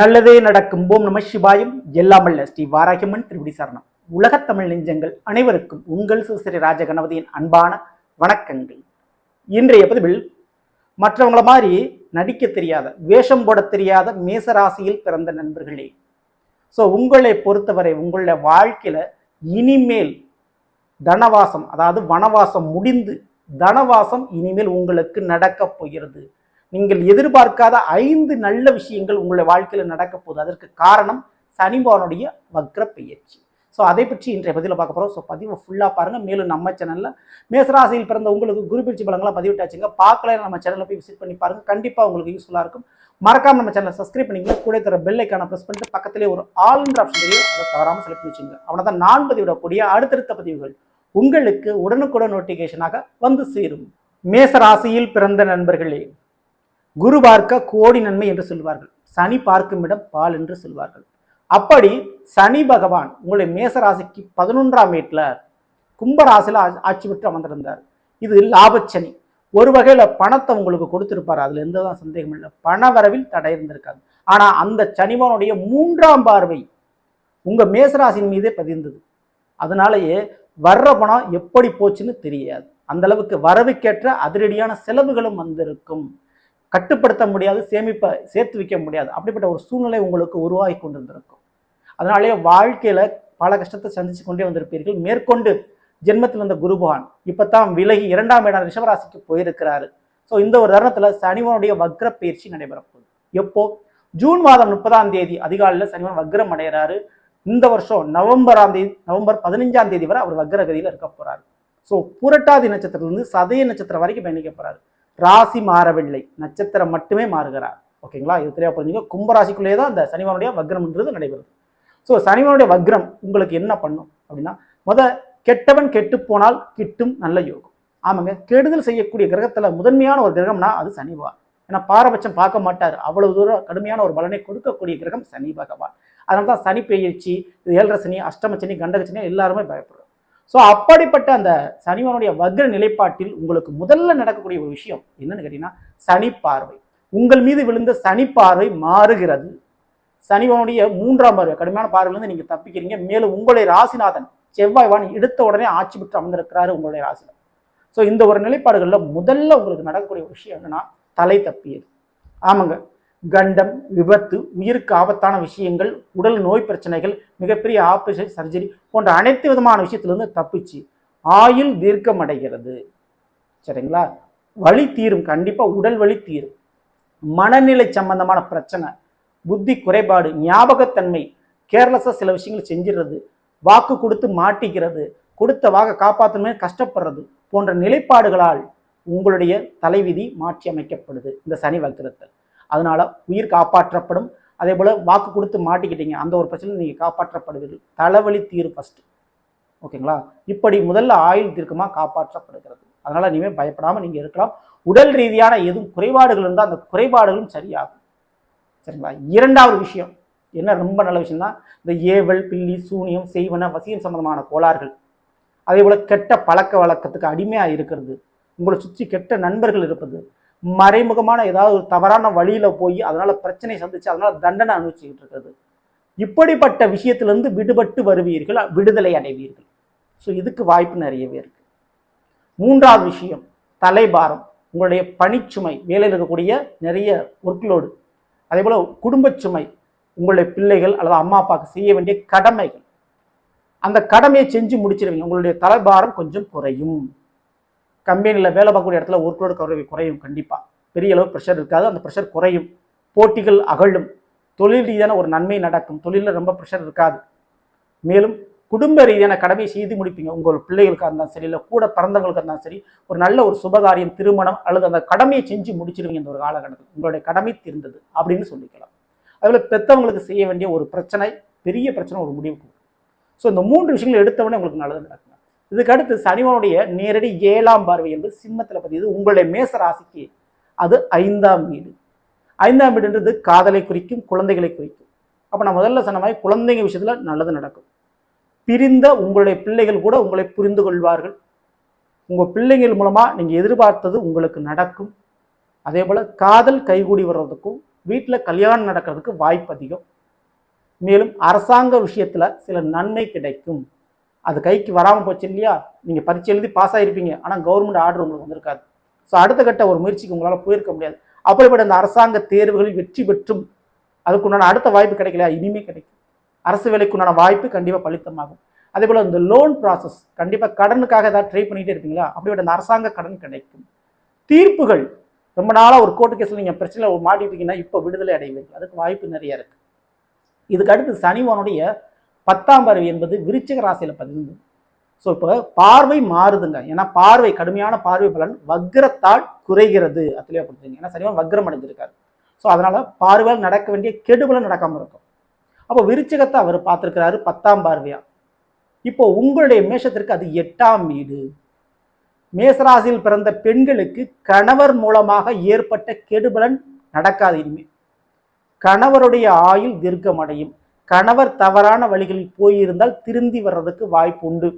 நல்லதே நடக்கும். ஓம் நம சிவாயும். எல்லாமல்ல ஸ்ரீ வாராகியம்மன் திருவிடி சரணம். உலகத்தமிழ் நெஞ்சங்கள் அனைவருக்கும் உங்கள் சுசிரி ராஜ கணபதியின் அன்பான வணக்கங்கள். இன்றைய பதிவில் மற்றவங்கள மாதிரி நடிக்க தெரியாத வேஷம் போட தெரியாத மேசராசியில் பிறந்த நண்பர்களே. ஸோ உங்களை பொறுத்தவரை உங்களுடைய வாழ்க்கையில் இனிமேல் தனவாசம் அதாவது வனவாசம் முடிந்து தனவாசம் இனிமேல் உங்களுக்கு நடக்கப் போகிறது. நீங்கள் எதிர்பார்க்காத ஐந்து நல்ல விஷயங்கள் உங்களுடைய வாழ்க்கையில் நடக்க போகுது. அதற்கு காரணம் சனிபவனுடைய வக்ர பெயர்ச்சி ஸோ அதை பற்றி இன்றைய பதிவில் பார்க்க போகிறோம் ஸோ பதிவை ஃபுல்லாக பாருங்கள் மேலும் நம்ம சேனலில் மேசராசியில் பிறந்த உங்களுக்கு குரு பிரிச்சு பலங்களாக பதிவிட்டாச்சுங்க. பார்க்கல நம்ம சேனலில் போய் விசிட் பண்ணி பாருங்கள் கண்டிப்பாக உங்களுக்கு யூஸ்ஃபுல்லாக இருக்கும். மறக்காம நம்ம சேனலை சப்ஸ்கிரைப் பண்ணிங்க கூட தர பெல்லைக்கான ப்ரெஸ் பண்ணிட்டு பக்கத்திலே ஒரு ஆல்ன்ற ஆப்ஷன் தெரியும் அதை தவறாமல் செலக்ட் பண்ணிச்சுங்க அவனை தான் நான் பதிவிடக்கூடிய அடுத்தடுத்த பதிவுகள் உங்களுக்கு உடனுக்குடன் நோட்டிஃபிகேஷனாக வந்து சேரும். மேசராசியில் பிறந்த நண்பர்களே குரு பார்க்க கோடி நன்மை என்று சொல்வார்கள். சனி பார்க்கும் இடம் பால் என்று சொல்வார்கள். அப்படி சனி பகவான் உங்களுடைய மேச ராசிக்கு பதினொன்றாம் வீட்டில் கும்பராசியில் ஆட்சி பெற்று அமர்ந்திருந்தார். இது லாபச்சனி. ஒரு வகையில் பணத்தை உங்களுக்கு கொடுத்துருப்பார். அதில் எந்த தான் சந்தேகம் இல்லை. பண வரவில் தடை இருந்திருக்காது. ஆனால் அந்த சனிவனுடைய மூன்றாம் பார்வை உங்கள் மேசராசின் மீதே பதிந்தது. அதனாலேயே வர்ற பணம் எப்படி போச்சுன்னு தெரியாது. அந்த அளவுக்கு வரவுக்கேற்ற அதிரடியான செலவுகளும் வந்திருக்கும். கட்டுப்படுத்த முடியாது சேமிப்பை சேர்த்து வைக்க முடியாது. அப்படிப்பட்ட ஒரு சூழ்நிலை உங்களுக்கு உருவாகி கொண்டிருந்திருக்கும். அதனாலேயே வாழ்க்கையில பல கஷ்டத்தை சந்தித்து கொண்டே வந்திருப்பீர்கள். மேற்கொண்டு ஜென்மத்தில் வந்த குருபகான் இப்பதான் விலகி இரண்டாம் இடம் ரிஷபராசிக்கு போயிருக்கிறாரு. ஸோ இந்த ஒரு தருணத்தில் சனிவனுடைய வக்ர பயிற்சி நடைபெறப்போகுது எப்போ? ஜூன் மாதம் முப்பதாம் தேதி அதிகாலையில் சனிவன் வக்ரம் அடைகிறாரு இந்த வருஷம் நவம்பராம் தேதி நவம்பர் பதினஞ்சாம் தேதி வரை அவர் வக்ரகதியில் இருக்க போகிறார் ஸோ புரட்டாதி நட்சத்திரத்துலேருந்து சதய நட்சத்திரம் வரைக்கும் பயணிக்க போறாரு. ராசி மாறவில்லை. நட்சத்திரம் மட்டுமே மாறுகிறார். ஓகேங்களா? இது தெளிவாக புரிஞ்சுங்க கும்பராசிக்குள்ளேயே தான் அந்த சனிவனுடைய வக்ரம்ன்றது நடைபெறுது. ஸோ சனிவனுடைய வக்ரம் உங்களுக்கு என்ன பண்ணும் அப்படின்னா முத கெட்டவன் கெட்டு போனால் கிட்டும் நல்ல யோகம். ஆமாங்க. கெடுதல் செய்யக்கூடிய கிரகத்தில் முதன்மையான ஒரு கிரகம்னா அது சனி பகவான். ஏன்னா பாரபட்சம் பார்க்க மாட்டார். அவ்வளவு தூரம் கடுமையான ஒரு பலனை கொடுக்கக்கூடிய கிரகம் சனி பகவான். அதனால தான் சனி பெயர்ச்சி இது ஏழரை சனி அஷ்டம சனி கண்டக சனி எல்லாருமே பயப்படுறோம் ஸோ அப்படிப்பட்ட அந்த சனிவனுடைய வக்ர நிலைப்பாட்டில் உங்களுக்கு முதல்ல நடக்கக்கூடிய ஒரு விஷயம் என்னன்னு கேட்டீங்கன்னா சனி பார்வை. உங்கள் மீது விழுந்த சனி பார்வை மாறுகிறது. சனிவனுடைய மூன்றாம் பார்வை கடுமையான பார்வையிலிருந்து நீங்கள் தப்பிக்கிறீங்க. மேலும் உங்களுடைய ராசிநாதன் செவ்வாய்வான் எடுத்த உடனே ஆட்சி பெற்று அமர்ந்திருக்கிறாரு உங்களுடைய ராசியில் ஸோ இந்த ஒரு நிலைப்பாடுகளில் முதல்ல உங்களுக்கு நடக்கக்கூடிய விஷயம் என்னன்னா தலை தப்பியது. ஆமாங்க. கண்டம் விபத்து உயிருக்கு ஆபத்தான விஷயங்கள் உடல் நோய் பிரச்சனைகள் மிகப்பெரிய ஆப்ரேஷன் சர்ஜரி போன்ற அனைத்து விதமான விஷயத்திலிருந்து தப்பிச்சு ஆயுள் தீர்க்கம் அடைகிறது சரிங்களா? வழி தீரும் கண்டிப்பாக உடல் வலி தீரும். மனநிலை சம்பந்தமான பிரச்சனை புத்தி குறைபாடு ஞாபகத்தன்மை கேர்லெஸ்ஸாக சில விஷயங்கள் செஞ்சிடுறது வாக்கு கொடுத்து மாட்டிக்கிறது கொடுத்த வாக்கை காப்பாற்றணுமே கஷ்டப்படுறது போன்ற நிலைப்பாடுகளால் உங்களுடைய தலைவிதி மாற்றி அமைக்கப்படுது இந்த சனி வக்கிரத்தில் அதனால் உயிர் காப்பாற்றப்படும். அதே போல் வாக்கு கொடுத்து மாட்டிக்கிட்டீங்க. அந்த ஒரு பிரச்சனையில் நீங்கள் காப்பாற்றப்படுவீர்கள். தலைவலி தீரும் ஃபஸ்ட்டு ஓகேங்களா? இப்படி முதல்ல ஆயுள் தீர்க்கமாக காப்பாற்றப்படுகிறது. அதனால் இனிமேல் பயப்படாமல் நீங்கள் இருக்கலாம். உடல் ரீதியான எதுவும் குறைபாடுகள் இருந்தால் அந்த குறைபாடுகளும் சரியாகும். சரிங்களா? இரண்டாவது விஷயம். என்ன ரொம்ப நல்ல விஷயம்னா இந்த ஏவல் பில்லி சூனியம் செய்வன வசியம் சம்பந்தமான கோளாறுகள். அதே போல் கெட்ட பழக்க வழக்கத்துக்கு அடிமையாக இருக்கிறது. உங்களை சுற்றி கெட்ட நண்பர்கள் இருப்பது. மறைமுகமான ஏதாவது ஒரு தவறான வழியில் போய் அதனால் பிரச்சனை சந்திச்சு அதனால் தண்டனை அனுபவிச்சுக்கிட்டு இருக்கிறது. இப்படிப்பட்ட விஷயத்திலிருந்து விடுபட்டு வருவீர்கள் விடுதலை அடைவீர்கள். ஸோ இதுக்கு வாய்ப்பு நிறையவே இருக்கு. மூன்றாவது விஷயம் தலைபாரம். உங்களுடைய பணிச்சுமை வேலையில் இருக்கக்கூடிய நிறைய ஒர்க்லோடு அதே போல் குடும்பச்சுமை உங்களுடைய பிள்ளைகள் அல்லது அம்மா அப்பாவுக்கு செய்ய வேண்டிய கடமைகள். அந்த கடமையை செஞ்சு முடிச்சிருவீங்க. உங்களுடைய தலைபாரம் கொஞ்சம் குறையும். கம்பெனியில் வேலை பார்க்கக்கூடிய இடத்துல ஒர்க்லோடு குறை குறையும் கண்டிப்பாக பெரிய அளவு ப்ரெஷர் இருக்காது. அந்த ப்ரெஷர் குறையும். போட்டிகள் அகழும் தொழில் ரீதியான ஒரு நன்மை நடக்கும். தொழிலில் ரொம்ப ப்ரெஷர் இருக்காது. மேலும் குடும்ப ரீதியான கடமையை செய்து முடிப்பீங்க. உங்கள் பிள்ளைகளுக்காக இருந்தாலும் சரி இல்லை கூட பிறந்தவங்களுக்கு இருந்தாலும் சரி ஒரு நல்ல ஒரு சுபகாரியம் திருமணம் அல்லது அந்த கடமையை செஞ்சு முடிச்சிருவீங்க இந்த ஒரு காலகட்டத்தில். உங்களுடைய கடமை தீர்ந்தது அப்படின்னு சொல்லிக்கலாம் அதில் பெற்றவங்களுக்கு செய்ய வேண்டிய ஒரு பிரச்சனை பெரிய பிரச்சனை ஒரு முடிவுக்கு ஸோ இந்த மூன்று விஷயங்கள் எடுத்தவொடனே உங்களுக்கு நல்லது நடக்கும். இதுக்கு அடுத்து சனிவனுடைய நேரடி ஏழாம் பார்வை என்பது சிம்மத்தில் பதியது. உங்களுடைய மேச ராசிக்கு அது ஐந்தாம் வீடு. ஐந்தாம் வீடுன்றது காதலை குறிக்கும் குழந்தைகளை குறிக்கும். அப்போ நான் முதல்ல சொன்ன மாதிரி குழந்தைங்க விஷயத்தில் நல்லது நடக்கும். பிரிந்த உங்களுடைய பிள்ளைகள் கூட உங்களை புரிந்து கொள்வார்கள். உங்கள் பிள்ளைகள் மூலமாக நீங்கள் எதிர்பார்த்தது உங்களுக்கு நடக்கும். அதே போல் காதல் கைகூடி வர்றதுக்கும் வீட்டில் கல்யாணம் நடக்கிறதுக்கு வாய்ப்பு அதிகம். மேலும் அரசாங்க விஷயத்தில் சில நன்மை கிடைக்கும். அது கைக்கு வராமல் போச்சு இல்லையா? நீங்கள் பரீட்சை எழுதி பாஸ் ஆகிருப்பீங்க ஆனால் கவர்மெண்ட் ஆர்டர் உங்களுக்கு வந்திருக்காது. ஸோ அடுத்த கட்ட ஒரு முயற்சிக்கு உங்களால் போயிருக்க முடியாது. அப்படிப்பட்ட அந்த அரசாங்க தேர்வுகளில் வெற்றி பெற்றும் அதுக்குண்டான அடுத்த வாய்ப்பு கிடைக்கலையா? இனிமே கிடைக்கும். அரசு வேலைக்குண்டான வாய்ப்பு கண்டிப்பாக பலித்தமாகும். அதே போல் இந்த லோன் ப்ராசஸ் கண்டிப்பாக கடனுக்காக ஏதாவது ட்ரை பண்ணிகிட்டே இருப்பீங்களா? அப்படிப்பட்ட அந்த அரசாங்க கடன் கிடைக்கும். தீர்ப்புகள் ரொம்ப நாளாக ஒரு கோர்ட்டு கேஸில் நீங்கள் பிரச்சனையில் மாட்டிட்டீங்கன்னா இப்போ விடுதலை அடைவீர்கள். அதுக்கு வாய்ப்பு நிறைய இருக்குது இதுக்கு அடுத்து சனிவானுடைய பத்தாம் பார்வை என்பது விருச்சிக ராசியில் பதிந்து. ஸோ இப்போ பார்வை மாறுதுங்க. ஏன்னா பார்வை கடுமையான பார்வை பலன் வக்ரத்தால் குறைகிறது. அத்துலையா கொடுத்துங்க. ஏன்னா சரியாக வக்ரம் அடைஞ்சிருக்காரு. ஸோ அதனால் பார்வையால் நடக்க வேண்டிய கெடுபலன் நடக்காமல் இருக்கும். அப்போ விருச்சிகத்தை அவர் பார்த்துருக்கிறாரு பத்தாம் பார்வையாக இப்போ உங்களுடைய மேஷத்திற்கு அது எட்டாம் வீடு. மேசராசியில் பிறந்த பெண்களுக்கு கணவர் மூலமாக ஏற்பட்ட கெடுபலன் நடக்காது இனிமே. கணவருடைய ஆயுள் தீர்க்கமடையும். கணவர் தவறான வழிகளில் போயிருந்தால் திருந்தி வர்றதுக்கு வாய்ப்பு உண்டு.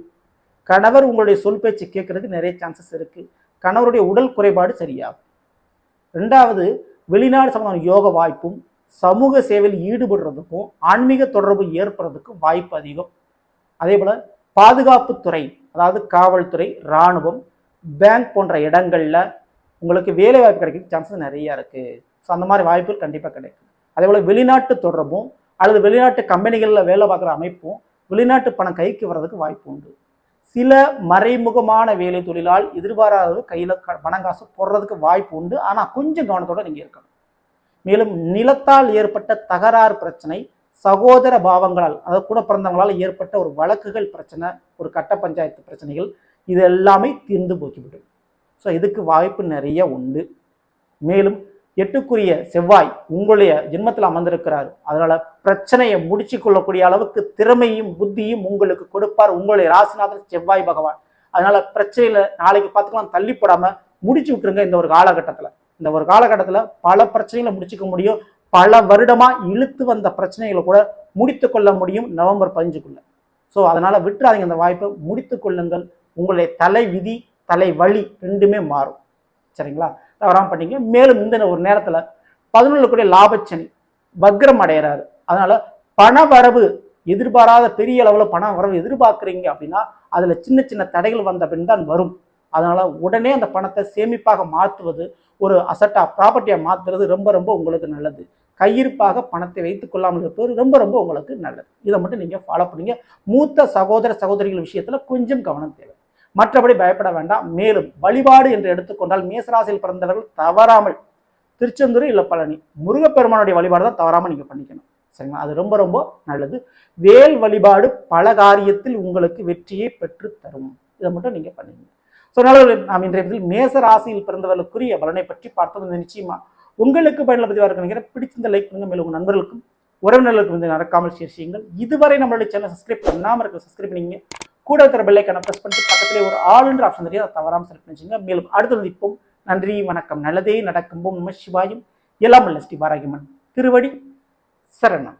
கணவர் உங்களுடைய சொல் பேச்சு கேட்கறதுக்கு நிறைய சான்சஸ் இருக்குது கணவருடைய உடல் குறைபாடு சரியாகும். ரெண்டாவது வெளிநாடு சம்பந்தமான யோக வாய்ப்பும் சமூக சேவையில் ஈடுபடுறதுக்கும் ஆன்மீக தொடர்பு ஏற்படுறதுக்கும் வாய்ப்பு அதிகம். அதே போல் பாதுகாப்புத்துறை அதாவது காவல்துறை இராணுவம் பேங்க் போன்ற இடங்களில் உங்களுக்கு வேலை வாய்ப்பு கிடைக்க சான்சஸ் நிறையா இருக்குது ஸோ அந்த மாதிரி வாய்ப்புகள் கண்டிப்பாக கிடைக்கும். அதே போல் வெளிநாட்டு தொடர்பும் அல்லது வெளிநாட்டு கம்பெனிகளில் வேலை பார்க்குற அமைப்பும் வெளிநாட்டு பணம் கைக்கு வர்றதுக்கு வாய்ப்பு உண்டு. சில மறைமுகமான வேலை தொழிலால் எதிர்பாராதது கையில் பணம் காசு போடுறதுக்கு வாய்ப்பு உண்டு. ஆனால் கொஞ்சம் கவனத்தோடு நீங்கள் இருக்கணும். மேலும் நிலத்தால் ஏற்பட்ட தகராறு பிரச்சனை சகோதர பாவங்களால் அதாவது கூட பிறந்தவங்களால் ஏற்பட்ட ஒரு வழக்குகள் பிரச்சனை ஒரு கட்ட பஞ்சாயத்து பிரச்சனைகள் இது எல்லாமே தீர்ந்து போக்கிவிடும் ஸோ இதுக்கு வாய்ப்பு நிறைய உண்டு. மேலும் எட்டுக்குரிய செவ்வாய் உங்களுடைய ஜென்மத்தில் அமர்ந்திருக்கிறார். அதனால பிரச்சனையை முடிச்சு கொள்ளக்கூடிய அளவுக்கு திறமையும் புத்தியும் உங்களுக்கு கொடுப்பார். உங்களுடைய ராசிநாதன் செவ்வாய் பகவான். அதனால பிரச்சனையில நாளைக்கு பார்த்துக்கலாம் தள்ளி போடாம முடிச்சு விட்டுருங்க இந்த ஒரு காலகட்டத்தில். இந்த ஒரு காலகட்டத்தில் பல பிரச்சனைகளை முடிச்சுக்க முடியும். பல வருடமா இழுத்து வந்த பிரச்சனைகளை கூட முடித்து கொள்ள முடியும் நவம்பர் பதினஞ்சுக்குள்ள. ஸோ அதனால விட்டுறாதீங்க அந்த வாய்ப்பை. முடித்து கொள்ளுங்கள். உங்களுடைய தலை விதி தலை வழி ரெண்டுமே மாறும். சரிங்களா? தவறாமல் பண்ணிங்க. மேலும் இந்த ஒரு நேரத்தில் பதினொன்று கூடிய லாபச்சனி வக்ரம் அடைகிறாரு அதனால் பண வரவு எதிர்பாராத பெரிய அளவில் பண வரவு எதிர்பார்க்குறீங்க அப்படின்னா அதில் சின்ன சின்ன தடைகள் வந்த பின் தான் வரும். அதனால் உடனே அந்த பணத்தை சேமிப்பாக மாற்றுவது ஒரு அசட்டாக ப்ராப்பர்ட்டியாக மாற்றுறது ரொம்ப ரொம்ப உங்களுக்கு நல்லது. கையிருப்பாக பணத்தை வைத்து கொள்ளாமல் இருப்பது ரொம்ப ரொம்ப உங்களுக்கு நல்லது. இதை மட்டும் நீங்கள் ஃபாலோ பண்ணுங்க. மூத்த சகோதர சகோதரிகள் விஷயத்தில் கொஞ்சம் கவனம் தேவை. மற்றபடி பயப்பட வேண்டாம். மேலும் வழிபாடு என்று எடுத்துக்கொண்டால் மேசராசியில் பிறந்தவர்கள் தவறாமல் திருச்செந்தூர் இல்லை பழனி. முருகப்பெருமானுடைய வழிபாடு தான் தவறாமல் நீங்கள் பண்ணிக்கணும். சரிங்களா? அது ரொம்ப ரொம்ப நல்லது. வேல் வழிபாடு பல காரியத்தில் உங்களுக்கு வெற்றியை பெற்று தரும். இதை மட்டும் நீங்கள் பண்ணுங்க ஸோ நல்லது நாம் இன்றைய இதில் மேச ராசியில் பிறந்தவர்களுக்குரிய பலனை பற்றி பார்த்தோம். இந்த நிச்சயமா உங்களுக்கு பயனுள்ள பதிவாக இருக்கு நினைக்கிறேன். பிடிச்சிருந்த லைக் பண்ணுங்க. மேலும் உங்கள் நண்பர்களுக்கும் உறவினர்களுக்கும் வந்து நடக்காமல் ஷேர் செய்யுங்கள். இதுவரை நம்மளுடைய சேனல் சப்ஸ்கிரைப் பண்ணாமல் இருக்க சப்ஸ்கிரைப் பண்ணிங்க கூட இருக்கிற பெல்லைக்கான ப்ரெஸ் பண்ணிட்டு பக்கத்திலே ஒரு ஆளுன்ற ஆப்ஷன் தெரியும் அதை தவறாமல் செலக்ட் பண்ணிச்சுங்க மேலும் அடுத்து நிற்போம் நன்றி வணக்கம். நல்லதே நடக்கும். நம்ம சிவாயும். எல்லாம் ஸ்ரீ பாராகிமன். திருவடி சரணம்.